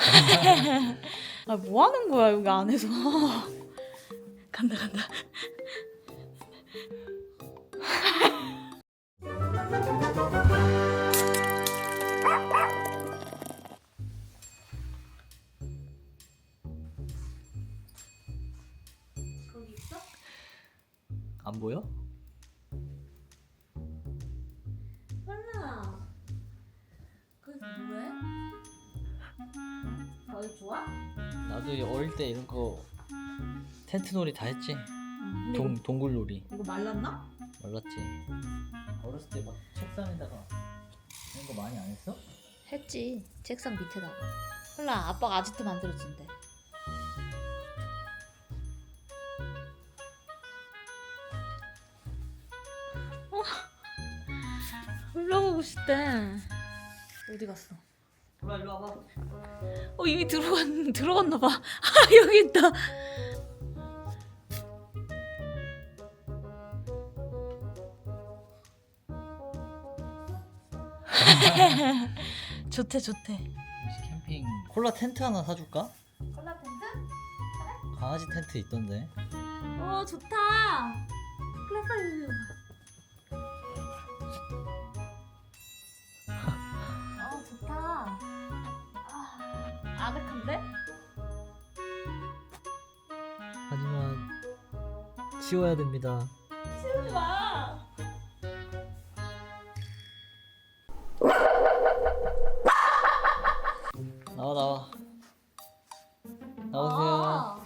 아, 뭐 하는 거야, 여기 안에서. 간다, 간다. 거기 있어? 안 보여? 헐라. 거기 뭐해? 거기 좋아? 나도 어릴 때 이런 거 텐트 놀이 다 했지. 근데 동 동굴 놀이 이거, 말랐나? 몰랐지. 어렸을 때 막 책상에다가 이런 거 많이 안 했어? 했지. 책상 밑에다가. 헐라, 아빠가 아지트 만들어준대. 어? 올라가고 싶대. 어디 갔어? 몰라 일로 와봐. 어 이미 들어갔 들어갔나 봐. 아 여기 있다. 좋대 좋대. 혹시 캠핑 콜라 텐트 하나 사줄까? 콜라 텐트? 강아지 텐트 있던데. 어 좋다. 빨리. 아늑한데? 하지만 치워야 됩니다. 치우지 마. 나와 나와. 나오세요. 아.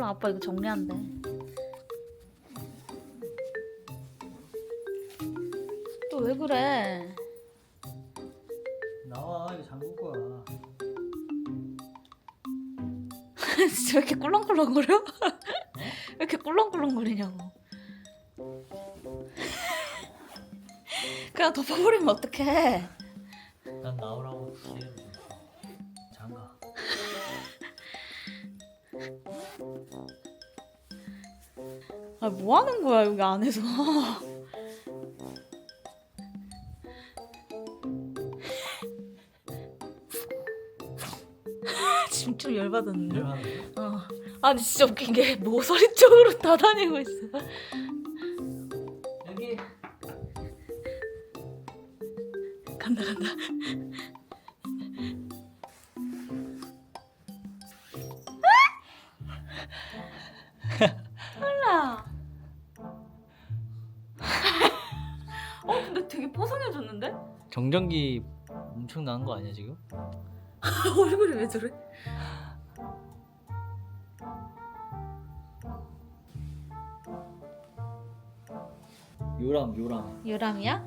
콜라 아빠 이거 정리한대. 또 왜 그래? 나와 이거 잠글 거야. 진짜 왜 이렇게 꿀렁꿀렁거려? 왜 이렇게 꿀렁꿀렁거리냐고. 그냥 덮어버리면 어떡해. 난 나오라고 줬어. 장가. 아, 뭐 하는 거야, 여기 안에서. 지금 좀 열받았는데? 어. 아니, 진짜 웃긴 게 모서리 쪽으로 다 다니고 있어. 여기 간다, 간다. 근데 되게 뽀송해졌는데? 정전기 엄청 나는 거 아니야 지금? 얼굴이 왜 저래? 요람 요람. 유람이야?